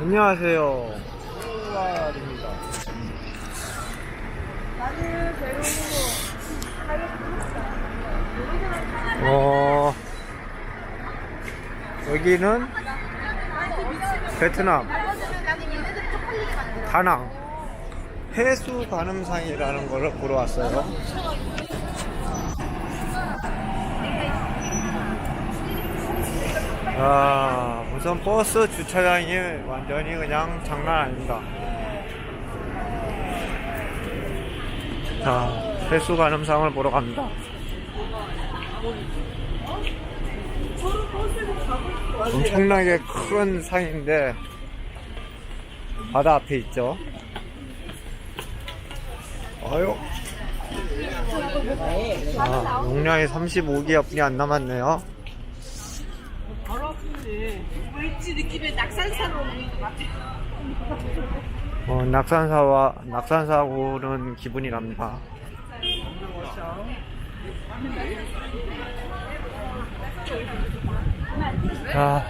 안녕하세요. 호와입니다. 어, 여기는 베트남 다낭 해수 관음상이라는 걸 보러 왔어요. 아, 우선 버스 주차장이 완전히 그냥 장난 아닙니다. 자, 해수 관음상을 보러 갑니다. 엄청나게 큰 상인데 바다 앞에 있죠. 아유. 아, 용량이 35기업이 안 남았네요. 왠지 느낌에 낙산사로 오는 것 같아. 어, 낙산사와 낙산사고는 기분이 납니다. 자,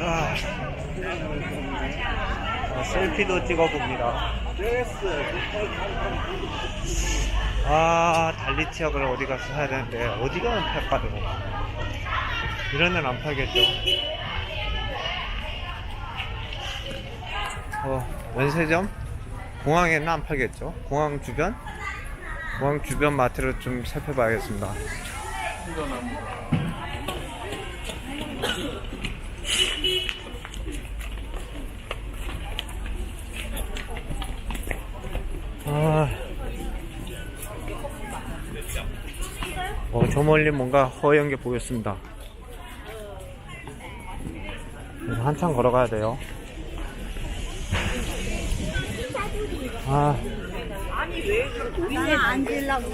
아, 아, 셀피도 찍어봅니다. 아, 달리티역을 어디 가서 사야 되는데, 어디 가면 팔까요? 이런 데는 안 팔겠죠. 어, 면세점? 공항에는 안 팔겠죠. 공항 주변? 공항 주변 마트를 좀 살펴봐야겠습니다. 아, 어, 저 멀리 뭔가 허연 게 보였습니다. 한참 걸어가야 돼요. 아, 그냥 앉으려고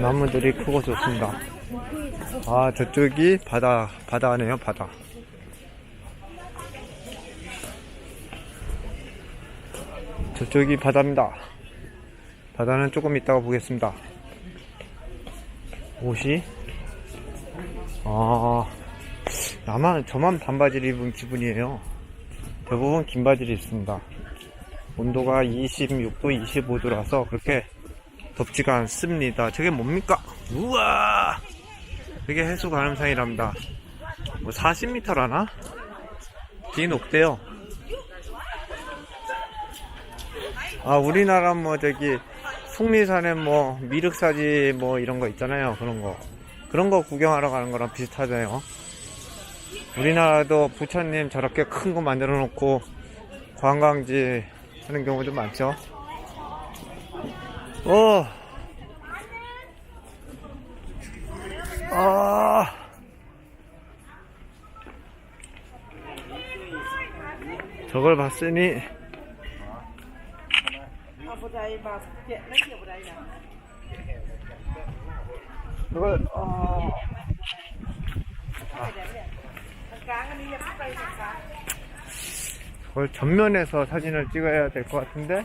나무들이 크고 좋습니다. 아, 저쪽이 바다, 바다네요, 바다. 저쪽이 바다입니다. 바다는 조금 이따가 보겠습니다. 옷이, 아, 나만, 저만 반바지를 입은 기분이에요. 대부분 긴 바지를 입습니다. 온도가 26도, 25도라서 그렇게 덥지가 않습니다. 저게 뭡니까? 우와! 그게 해수 가늠상이랍니다. 뭐 40m라나? 뒤 높대요. 아, 우리나라 뭐 저기 속리산에 뭐 미륵사지 뭐 이런 거 있잖아요. 그런 거. 그런 거 구경하러 가는 거랑 비슷하잖아요. 우리나라도 부처님 저렇게 큰 거 만들어 놓고 관광지 하는 경우도 많죠. 어. 아. 저걸 봤으니 아. 저걸 전면에서 사진을 찍어야 될 것 같은데.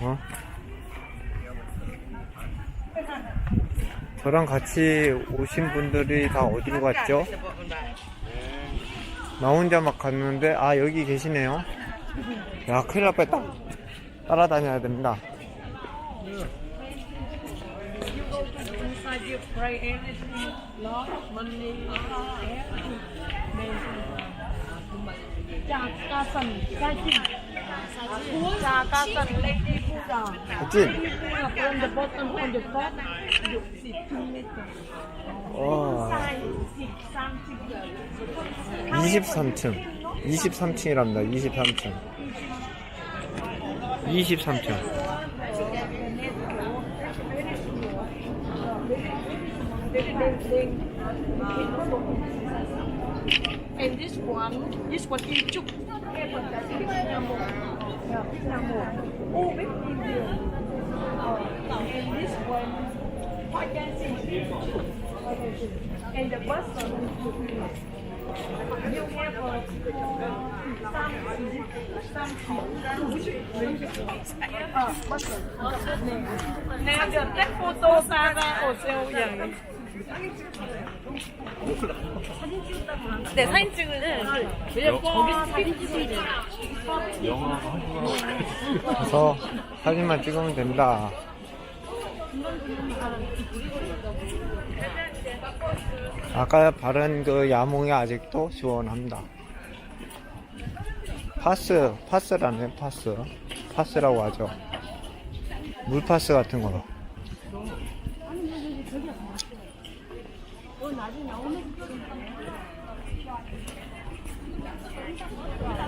어? 저랑 같이 오신 분들이 다 어디로 갔죠? 나 혼자 막 갔는데 아 여기 계시네요. 야 큰일 날 뻔했다. 따라다녀야 됩니다. Sang xịt 23층. 23층이랍니다. 23층. 23층. And this one This one in chúc Oh, big India And this one Hoa Chan Xịt And the bus 네 사진 찍을래 왜냐면 거기서 사진 찍으래 그래서 사진만 찍으면 된다. 아까 바른 그 야몽이 아직도 시원합니다. 파스, 파스라네, 파스. 파스라고 하죠. 물파스 같은 거.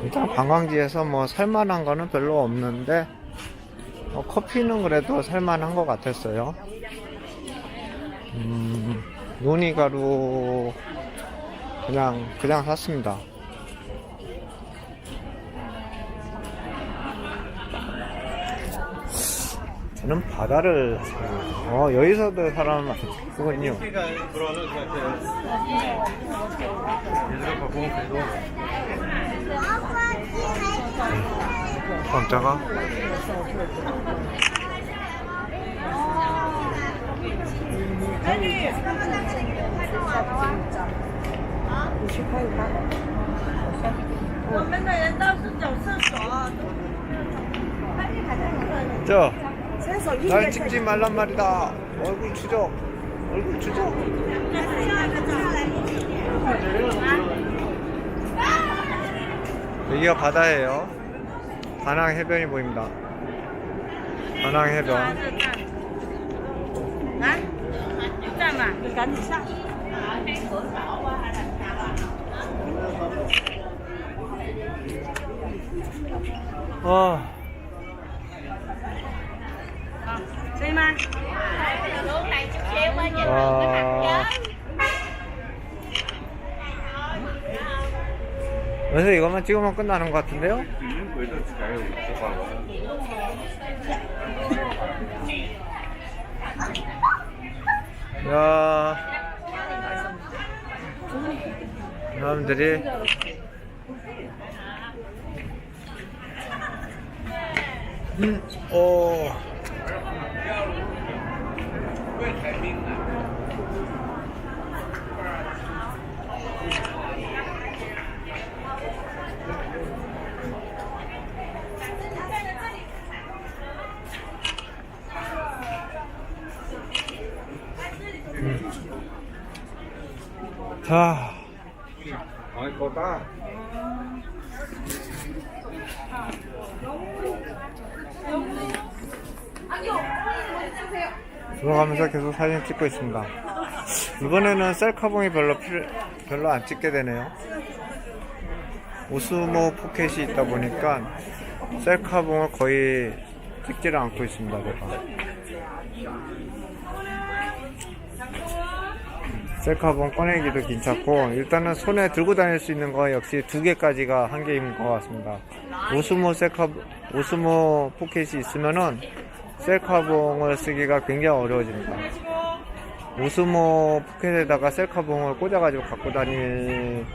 일단 관광지에서 뭐 살만한 거는 별로 없는데 어, 커피는 그래도 살만한 것 같았어요. 음, 논이가루 그냥 그냥 샀습니다. 저는 바다를 어 여기서도 사람 많군요. 깜짝아. 저, 날 찍지 말란 말이다. 얼굴 추적. 얼굴 추적. 여기가 바다예요. 다낭 해변이 보입니다. 다낭 해변. à? Mình cắn gì sao? Wow. Xem anh. Luôn này chút xíu mới được cái hạt 야, 사람들이 음, 오. 자, 들어가면서 계속 사진 찍고 있습니다. 이번에는 셀카봉이 별로 필요, 별로 안 찍게 되네요. 오스모 포켓이 있다 보니까 셀카봉을 거의 찍지를 않고 있습니다. 제가. 셀카봉 꺼내기도 괜찮고 일단은 손에 들고 다닐 수 있는 거 역시 두 개까지가 한계인 것 같습니다. 오스모 셀카 오스모 포켓이 있으면은 셀카봉을 쓰기가 굉장히 어려워집니다. 오스모 포켓에다가 셀카봉을 꽂아가지고 갖고 다니기는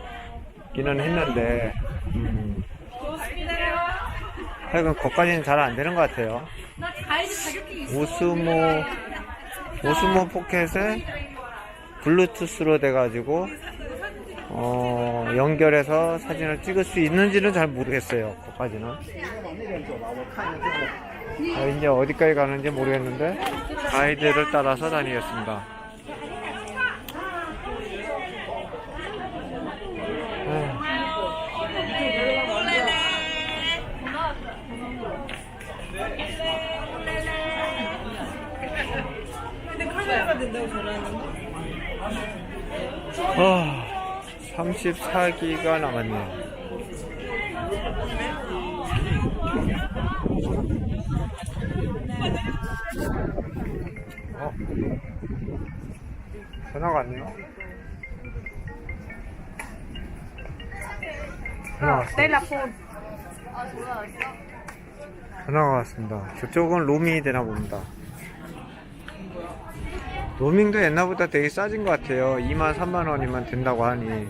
했는데 음, 하여간 거기까지는 잘 안 되는 것 같아요. 오스모 오스모 포켓에 블루투스로 돼가지고 어, 연결해서 사진을 찍을 수 있는지는 잘 모르겠어요. 거기까지는. 아, 이제 어디까지 가는지 모르겠는데 가이드를 따라서 다니겠습니다. 아, 34기가 남았네요. 어? 전화가 왔네요. 왔어요. 텔레폰. 전화가 왔습니다. 저쪽은 로밍이 되나 봅니다. 로밍도 옛날보다 되게 싸진 것 같아요. 2만 3만 원이면 된다고 하니.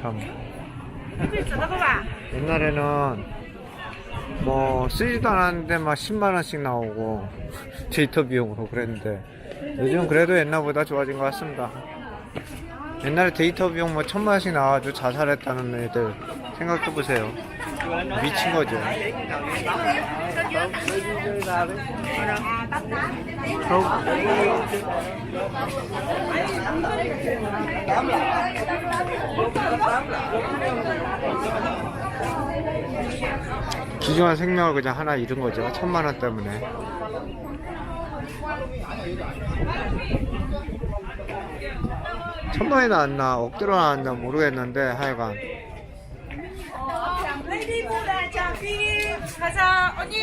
참. 옛날에는 뭐 쓰지도 않았는데 막 10만 원씩 나오고 데이터 비용으로 그랬는데 요즘 그래도 옛날보다 좋아진 것 같습니다. 옛날에 데이터 비용 뭐 천만 원씩 나와가지고 자살했다는 애들 생각해 보세요. 미친 거죠. 귀중한 생명을 그냥 하나 잃은 거죠. 천만 원 때문에. 천만 원이 나왔나, 억대로 나왔나 모르겠는데, 하여간.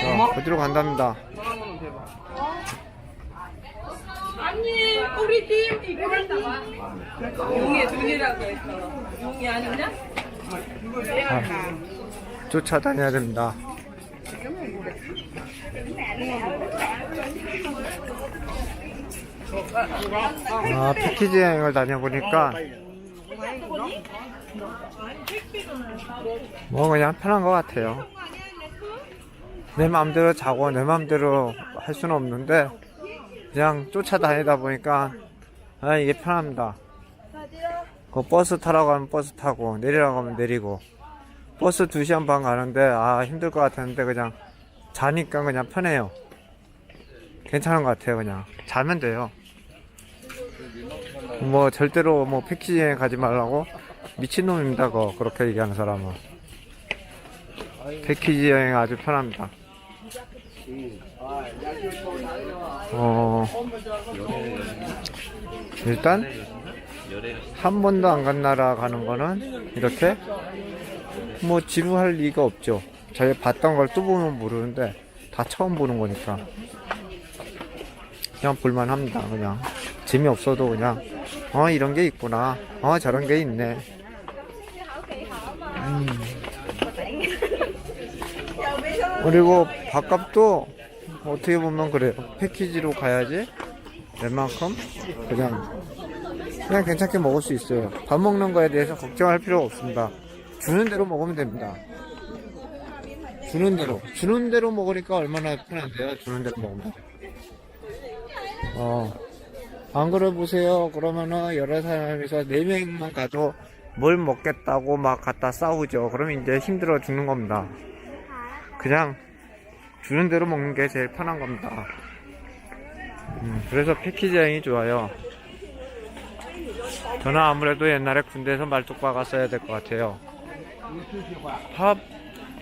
어, 어디로 간답니다. 언니 우리 팀 이거를 용의 돈이라고 했어. 용이 아니냐? 아, 쫓아다녀야 됩니다. 아, 패키지 여행을 다녀보니까 뭐 그냥 편한 것 같아요. 내 마음대로 자고 내 마음대로 할 수는 없는데 그냥 쫓아다니다 보니까 아, 이게 편합니다. 그 버스 타라고 하면 버스 타고 내리라고 하면 내리고. 버스 2시간 반 가는데 아 힘들 것 같았는데 그냥 자니까 그냥 편해요. 괜찮은 것 같아요 그냥. 자면 돼요. 뭐 절대로 뭐 패키지 여행 가지 말라고? 미친놈입니다 그거. 그렇게 얘기하는 사람은. 패키지 여행 아주 편합니다 어 일단 한 번도 안 간 나라 가는 거는 이렇게 뭐 지루할 리가 없죠. 저희 봤던 걸 또 보면 모르는데 다 처음 보는 거니까 그냥 볼만합니다. 그냥 재미없어도 그냥 어 이런 게 있구나. 어 저런 게 있네. 음. 그리고 밥값도 어떻게 보면 그래요. 패키지로 가야지 웬만큼 그냥 그냥 괜찮게 먹을 수 있어요. 밥 먹는 거에 대해서 걱정할 필요가 없습니다. 주는 대로 먹으면 됩니다. 주는 대로. 주는 대로 먹으니까 얼마나 편한데요? 주는 대로 먹으면. 어. 안 그래 보세요. 그러면은 여러 사람이서 네 명만 가도 뭘 먹겠다고 막 갖다 싸우죠. 그러면 이제 힘들어 죽는 겁니다. 그냥 주는 대로 먹는 게 제일 편한 겁니다. 음, 그래서 패키지 여행이 좋아요. 저는 아무래도 옛날에 군대에서 말뚝 박았어야 될 것 같아요. 밥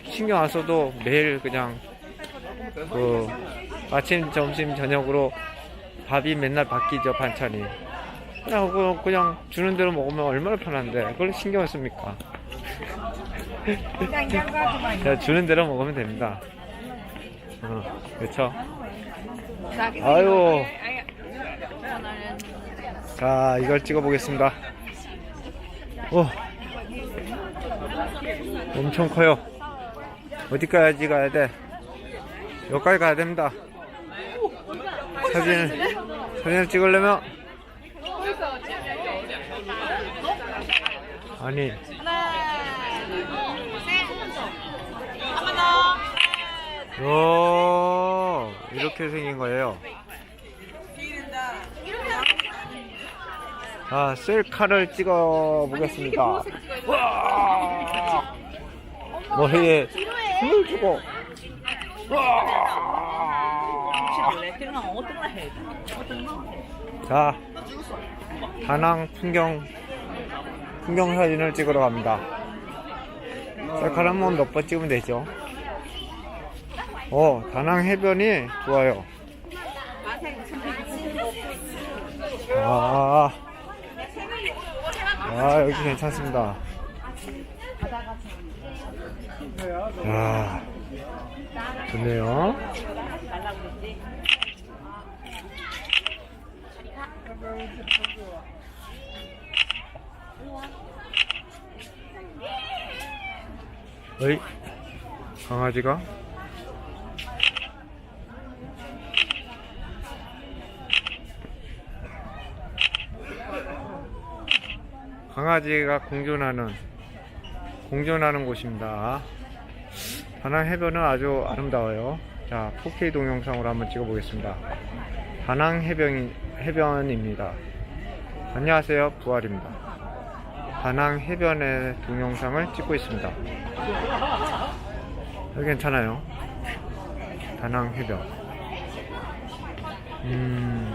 신경 안 써도 매일 그냥 그 아침, 점심, 저녁으로 밥이 맨날 바뀌죠 반찬이. 그냥 그거 그냥 주는 대로 먹으면 얼마나 편한데 그걸 신경 씁니까? 그냥 주는 대로 먹으면 됩니다. 어, 그렇죠. 아유. 자, 이걸 찍어 보겠습니다. 오. 엄청 커요. 어디까지 가야 돼? 여기까지 가야 됩니다. 사진을, 사진을 찍으려면. 아니, 요, 이렇게 생긴 거예요. 아, 셀카를 찍어 보겠습니다. 와! 머리에 힘을 주고. 와! 자, 다낭 풍경, 풍경 사진을 찍으러 갑니다. 셀카를 한번 몇 번 찍으면 되죠. 어, 다낭 해변이 좋아요. 아, 아 여기 괜찮습니다. 야, 좋네요. 어이, 강아지가? 강아지가 공존하는 공존하는 곳입니다. 다낭 해변은 아주 아름다워요. 자, 4K 동영상으로 한번 찍어보겠습니다. 다낭 해변, 해변입니다. 안녕하세요. 부활입니다. 다낭 해변의 동영상을 찍고 있습니다. 여기 괜찮아요. 다낭 해변. 음,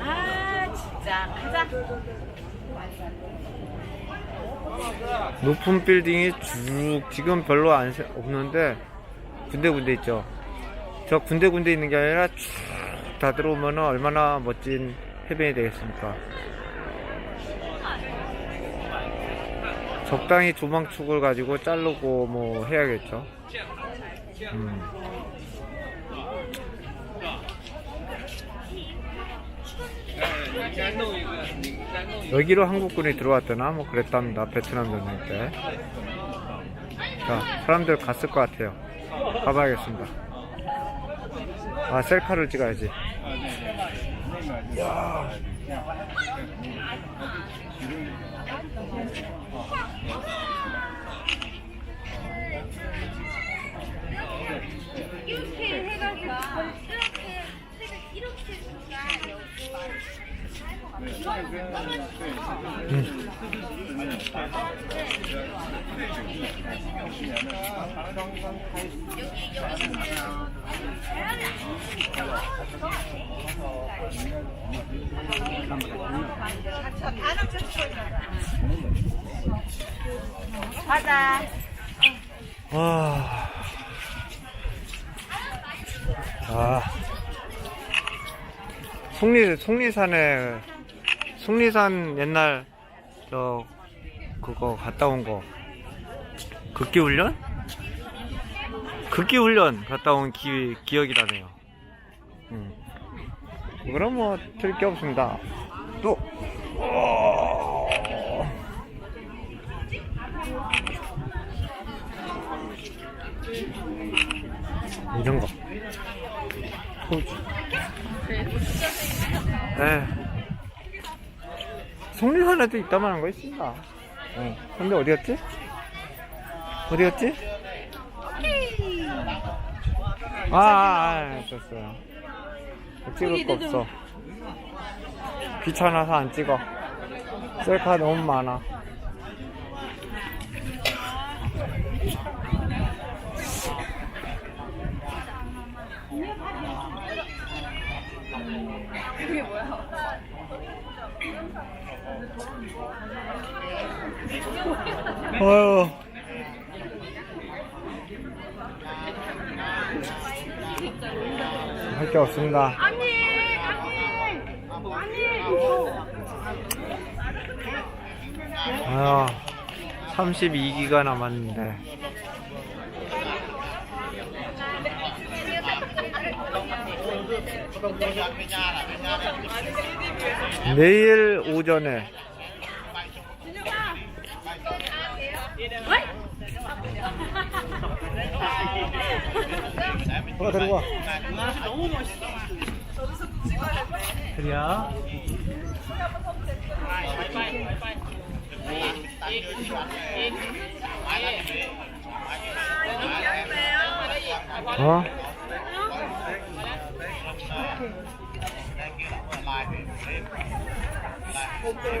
아 진짜 가자. 높은 빌딩이 쭉 지금 별로 안 세- 없는데 군데군데 있죠. 저 군데군데 있는 게 아니라 쭉 다 들어오면 얼마나 멋진 해변이 되겠습니까? 적당히 조망축을 가지고 자르고 뭐 해야겠죠. 음. 여기로 한국군이 들어왔더나 뭐 그랬답니다. 베트남 전쟁 때. 자, 사람들 갔을 것 같아요. 가봐야겠습니다. 아, 셀카를 찍어야지. 이 가자. 와. 아. 속리, 속리산에, 속리산 옛날, 저, 그거 갔다 온 거. 극기 훈련? 극기 훈련 갔다 온 기, 기억이 나네요. 음. 그럼 뭐, 틀 게 없습니다. 또, 어. 이런 거. 소주. 네. 속리산에도 있다만한 거 있습니다. 어. 근데 어디였지? 어디였지? 아, 아, 아, 있었어요. 찍을 거 없어. 귀찮아서 안 찍어. 셀카 너무 많아. 어휴. 할게 없습니다. 아니 아니 아니 아유, 32기가 남았는데. 내일 오전에 เฮ้ยพอถึดี๋ไปไปไปอีกอีอีะผมเป็น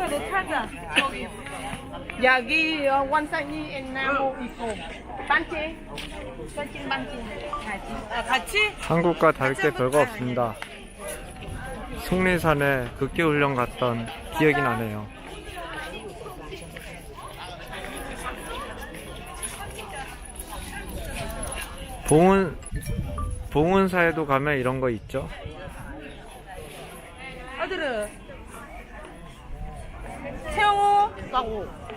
예지야, 엄마가 내 타자. 저기. 여기 원산이 옛나무 있고. 반지. 반지, 반지. 아, 같이? 한국과 다를 게 별거 없습니다. 속리산에 극기 훈련 갔던 기억이 나네요. 봉은, 봉은사에도 가면 이런 거 있죠? 아들은. 세영호. 싸고